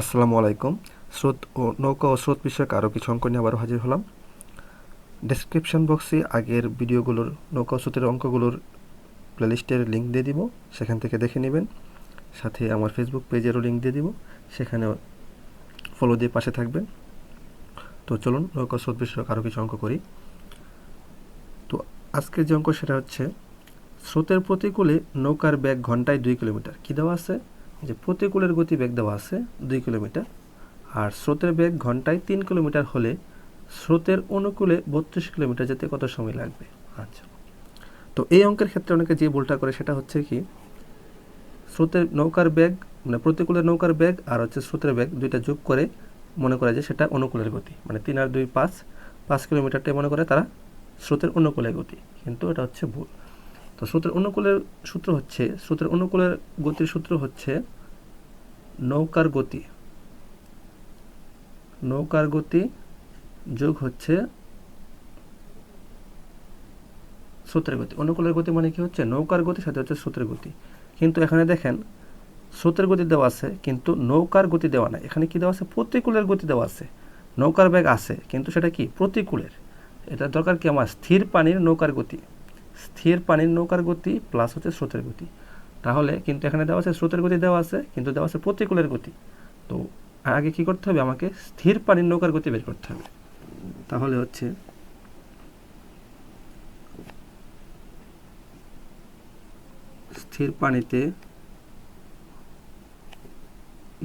আসসালামু আলাইকুম। স্রোত ও নৌকা ও স্রোত বিষয়ক আরও কিছু অঙ্ক নিয়ে আবারও হাজির হলাম। ডেসক্রিপশন বক্সে আগের ভিডিওগুলোর নৌকা ও স্রোতের অঙ্কগুলোর প্লেলিস্টের লিঙ্ক দিয়ে দিব, সেখান থেকে দেখে নেবেন। সাথে আমার ফেসবুক পেজেরও লিঙ্ক দিয়ে দিব, সেখানেও ফলো দিয়ে পাশে থাকবেন। তো চলুন নৌকা স্রোত বিষয়ক আরও কিছু অঙ্ক করি। তো আজকের যে অঙ্ক সেটা হচ্ছে, স্রোতের প্রতিকূলে নৌকার ব্যাগ ঘন্টায় দুই কিলোমিটার। কী দেওয়া আছে? যে প্রতিকূলের গতি বেগ দেওয়া আছে দুই কিলোমিটার, আর স্রোতের বেগ ঘন্টায় তিন কিলোমিটার হলে স্রোতের অনুকূলে বত্রিশ কিলোমিটার যেতে কত সময় লাগবে? আচ্ছা। তো এই অঙ্কের ক্ষেত্রে অনেকে যে ভুলটা করে সেটা হচ্ছে কি, স্রোতের নৌকার বেগ মানে প্রতিকূলের নৌকার বেগ আর হচ্ছে স্রোতের বেগ দুইটা যোগ করে মনে করে যে সেটা অনুকূলের গতি। মানে তিন আর দুই পাঁচ পাঁচ কিলোমিটারটাই মনে করে তারা স্রোতের অনুকূলের গতি। কিন্তু এটা হচ্ছে ভুল। তো স্রোতের অনুকূলের সূত্র হচ্ছে, স্রোতের অনুকূলের গতির সূত্র হচ্ছে নৌকার গতি। নৌকার গতি যোগ হচ্ছে স্রোতের গতি। অনুকূলের গতি মানে কি হচ্ছে? নৌকার গতি, সাথে হচ্ছে স্রোতের গতি। কিন্তু এখানে দেখেন, স্রোতের গতি দেওয়া আছে, কিন্তু নৌকার গতি দেওয়া নাই। এখানে কি দেওয়া আছে? প্রতিকূলের গতি দেওয়া আছে। নৌকার ব্যাগ আছে, কিন্তু সেটা কি? প্রতিকূলের। এটা দরকার কি? আমার স্থির পানির নৌকার গতি। স্থির পানির নৌকার গতি প্লাস হচ্ছে স্রোতের গতি। তাহলে কিন্তু এখানে দেওয়া আছে স্রোতের গতি দেওয়া আছে, কিন্তু দেওয়া আছে প্রতিকূলের গতি। তো আগে কি করতে হবে? আমাকে স্থির পানির নৌকার গতি বের করতে হবে। তাহলে হচ্ছে স্থির পানিতে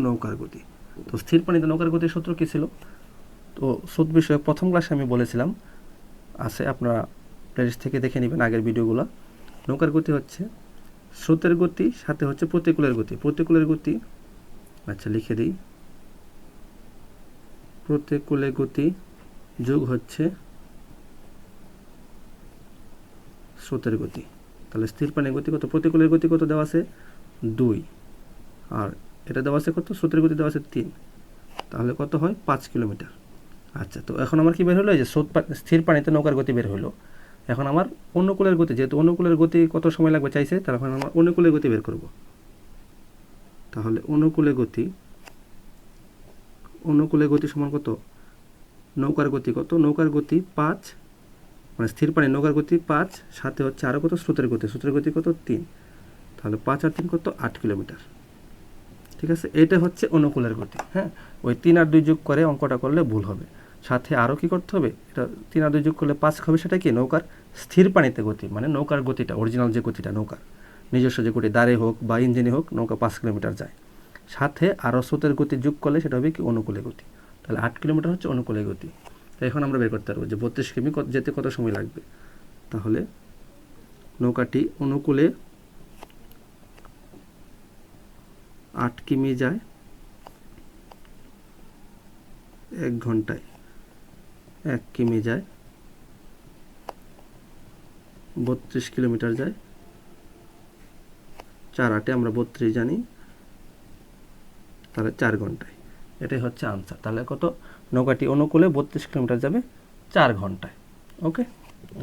নৌকার গতি। তো স্থির পানিতে নৌকার গতির সূত্র কী ছিল? তো স্রোত বিষয়ে প্রথম ক্লাসে আমি বলেছিলাম, আছে আপনারা প্লেলিস্ট থেকে দেখে নেবেন আগের ভিডিওগুলো। নৌকার গতি হচ্ছে স্রোতের গতি, সাথে হচ্ছে প্রতিকূলের গতি। প্রতিকূলের গতি আচ্ছা লিখে দিই। প্রতিকূলের গতি যোগ হচ্ছে স্রোতের গতি। তাহলে স্থির পানির গতি কত? প্রতিকূলের গতি কত দেওয়া আছে? দুই। আর এটা দেওয়া আছে কত? স্রোতের গতি দেওয়া আছে তিন। তাহলে কত হয়? পাঁচ কিলোমিটার। আচ্ছা তো এখন আমার কি বের হলো? এই যে স্রোত স্থির পানিতে নৌকার গতি বের হলো। এখন আমার অনুকূলের গতি, যেহেতু অনুকূলের গতি কত সময় লাগবে চাইছে তার এখন আমার অনুকূলের গতি বের করব। তাহলে অনুকূলে গতি অনুকূলে গতি সমান কত? নৌকার গতি কত? নৌকার গতি পাঁচ মানে স্থির পানি, নৌকার গতি পাঁচ, সাথে হচ্ছে আরও কত? স্রোতের গতি। স্রোতের গতি কত? তিন। তাহলে পাঁচ আর তিন কত? আট কিলোমিটার। ঠিক আছে? এটা হচ্ছে অনুকূলের গতি হ্যাঁ? ওই তিন আর দুই যোগ করে অঙ্কটা করলে ভুল হবে। সাথে আরও কি করতে হবে? এটা তিন আর যোগ করলে পাঁচ হবে সেটা কি? নৌকার স্থির পানিতে গতি মানে নৌকার গতিটা অরিজিনাল যে গতিটা নৌকার। নিজস্ব যে গতি, দাঁড়ে হোক বা ইঞ্জিনে হোক, নৌকা পাঁচ কিলোমিটার যায়। সাথে আরও স্রোতের গতি যোগ করলে সেটা হবে কি? অনুকূলে গতি। তাহলে আট কিলোমিটার হচ্ছে অনুকূলে গতি। তো এখন আমরা বের করতে পারব যে বত্রিশ কিমি যেতে কত সময় লাগবে? তাহলে নৌকাটি অনুকূলে আট কিমি যায় এক ঘন্টায়। এক কিমি যায়। বত্রিশ কিলোমিটার যায়। চার আটে আমরা বত্রিশ জানি। তাহলে চার ঘন্টায়। এটাই হচ্ছে আনসার তাহলে কত? নৌকাটি অনুকূলে বত্রিশ কিলোমিটার যাবে চার ঘন্টায়। ওকে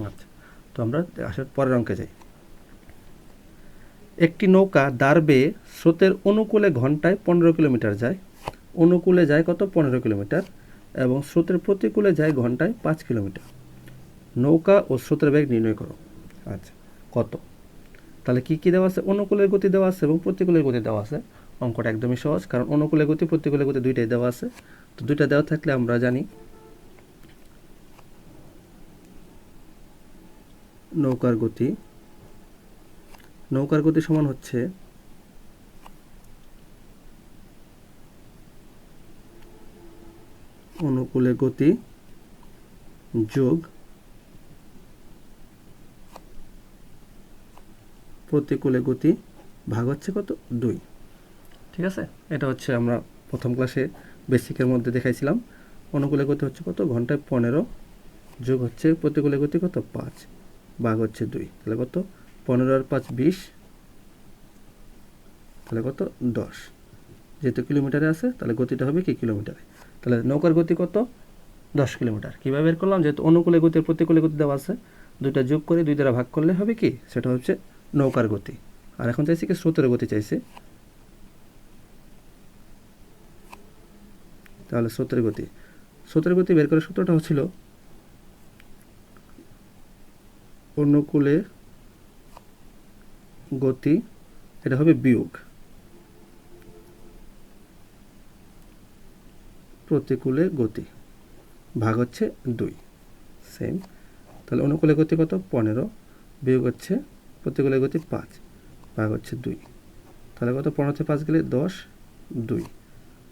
আচ্ছা। তো আমরা আসার পরের অঙ্কে যাই। একটি নৌকা দাঁড় বেয়ে স্রোতের অনুকূলে ঘন্টায় পনেরো কিলোমিটার যায়। অনুকূলে যায় কত? পনেরো কিলোমিটার। এবং স্রোতের প্রতিকূলে যায় ঘন্টায় পাঁচ কিলোমিটার। নৌকা ও স্রোতের বেগ নির্ণয় করো। আচ্ছা কত? তাহলে কী কী দেওয়া আছে? অনুকূলের গতি দেওয়া আছে এবং প্রতিকূলের গতি দেওয়া আছে। অঙ্কটা একদমই সহজ, কারণ অনুকূলের গতি, প্রতিকূলের গতি দুইটাই দেওয়া আছে। তো দুইটা দেওয়া থাকলে আমরা জানি নৌকার গতি নৌকার গতি সমান হচ্ছে অনুকূলে গতি যোগ প্রতিকূলে গতি ভাগ হচ্ছে কত? দুই। ঠিক আছে? এটা হচ্ছে আমরা প্রথম ক্লাসে বেসিকের মধ্যে দেখাইছিলাম। অনুকূলে গতি হচ্ছে কত? ঘন্টায় পনেরো। যোগ হচ্ছে প্রতিকূলে গতি কত? পাঁচ। ভাগ হচ্ছে দুই। তাহলে কত? পনেরো আর পাঁচ বিশ। তাহলে কত? দশ। যেহেতু কিলোমিটারে আছে, তাহলে গতিটা হবে কি কিলোমিটারে? তাহলে নৌকার গতি কত? দশ কিলোমিটার। কীভাবে বের করলাম? যেহেতু অনুকূলে গতি আর প্রতিকূলে গতি দেওয়া আছে, দুইটা যোগ করে দুই দ্বারা ভাগ করলে হবে কি? সেটা হচ্ছে নৌকার গতি। আর এখন চাইছি কি স্রোতের গতি চাইছে। তাহলে স্রোতের গতি। স্রোতের গতি বের করার সূত্রটা হচ্ছিল অনুকূলে গতি, এটা হবে বিয়োগ। প্রতিকূলে গতি। ভাগ হচ্ছে দুই। সেম তাহলে অনুকূলে গতি কত? পনেরো। বিয়োগ হচ্ছে প্রতিকূলে গতি পাঁচ। ভাগ হচ্ছে দুই। তাহলে কত? পনেরোতে পাঁচ গেলে দশ দুই।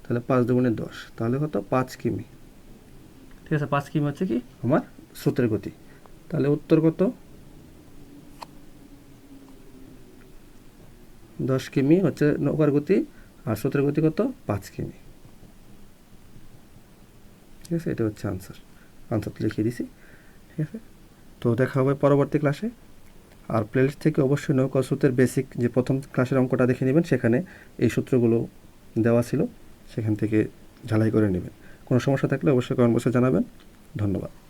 তাহলে পাঁচ দুগুণে দশ। তাহলে কত? পাঁচ কিমি। ঠিক আছে পাঁচ কিমি হচ্ছে কি? আমার স্রোতের গতি। তাহলে উত্তর কত? দশ কিমি হচ্ছে নৌকার গতি। আর স্রোতের গতি কত? পাঁচ কিমি। ঠিক আছে? এটা হচ্ছে আনসার আনসার লিখে দিছি, ঠিক আছে? তো দেখা হবে পরবর্তী ক্লাসে আর প্লেলিস্ট থেকে অবশ্যই নৌকা সূত্রের বেসিক যে প্রথম ক্লাসের অঙ্কটা দেখে নেবেন, সেখানে এই সূত্রগুলো দেওয়া ছিল। সেখান থেকে ঝালাই করে নেবেন। কোনো সমস্যা থাকলে অবশ্যই কমেন্ট বক্সে জানাবেন। ধন্যবাদ।